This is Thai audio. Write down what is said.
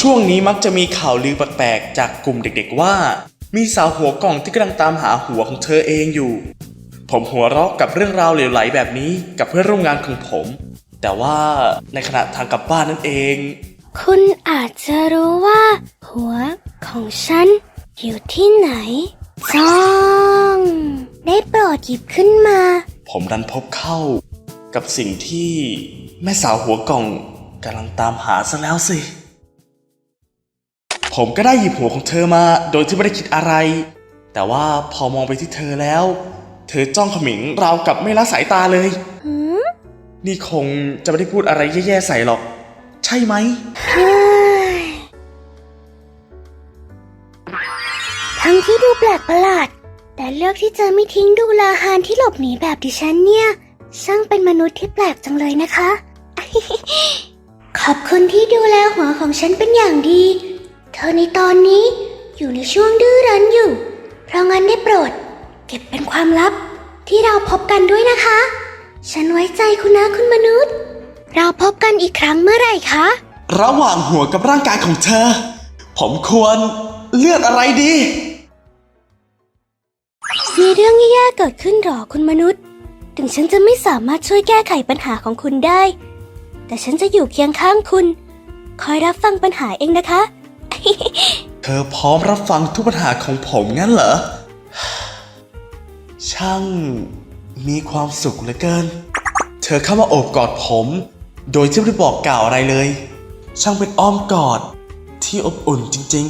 ช่วงนี้มักจะมีข่าวลือแปลกๆจากกลุ่มเด็กๆว่า มีสาวหัวกล่องที่กำลังตามหาหัวของเธอเองอยู่ ผมหัวเราะกับเรื่องราวเหลวไหลแบบนี้กับเพื่อนร่วมงานของผม แต่ว่าในขณะทางกลับบ้านนั่นเอง คุณอาจจะรู้ว่า หัวของฉันอยู่ที่ไหนจ้องได้โปรดหยิบขึ้นมา ผมดันพบเข้า กับสิ่งที่แม่สาวหัวกล่องกำลังตามหาซะแล้วสิ ผมก็ได้หยิบหัวของเธอมาโดยที่ไม่ได้คิดอะไร แต่ว่าพอมองไปที่เธอแล้ว เธอจ้องขมิงราวกับไม่ละสายตาเลย นี่คงจะไม่ได้พูดอะไรแย่ๆใส่หรอก ใช่ไหม ทั้งที่ดูแปลกประหลาด แต่เลือกที่จะไม่ทิ้งดูลาฮานที่หลบหนีแบบดิฉันเนี่ย ช่างเป็นมนุษย์ที่แปลกจังเลยนะคะ ขอบคุณที่ดูแลหัวของฉันเป็นอย่างดี เธอในตอนนี้อยู่ในช่วงดื้อรั้นอยู่ เพราะงั้นได้โปรด เก็บเป็นความลับที่เราพบกันด้วยนะคะ ฉันไว้ใจคุณนะคุณมนุษย์ เราพบกันอีกครั้งเมื่อไหร่คะ ระหว่างหัวกับร่างกายของเธอ ผมควรเลือกอะไรดี มีเรื่องแย่ๆเกิดขึ้นหรอคุณมนุษย์ ถึงฉันจะไม่สามารถช่วยแก้ไขปัญหาของคุณได้ แต่ฉันจะอยู่เคียงข้างคุณ คอยรับฟังปัญหาเองนะคะ เธอพร้อมรับฟังทุกปัญหาของผมงั้นเหรอ ช่างมีความสุขเหลือเกิน เธอเข้ามาโอบกอดผม โดยที่ไม่ได้บอกกล่าวอะไรเลย ช่างเป็นอ้อมกอดที่อบอุ่นจริง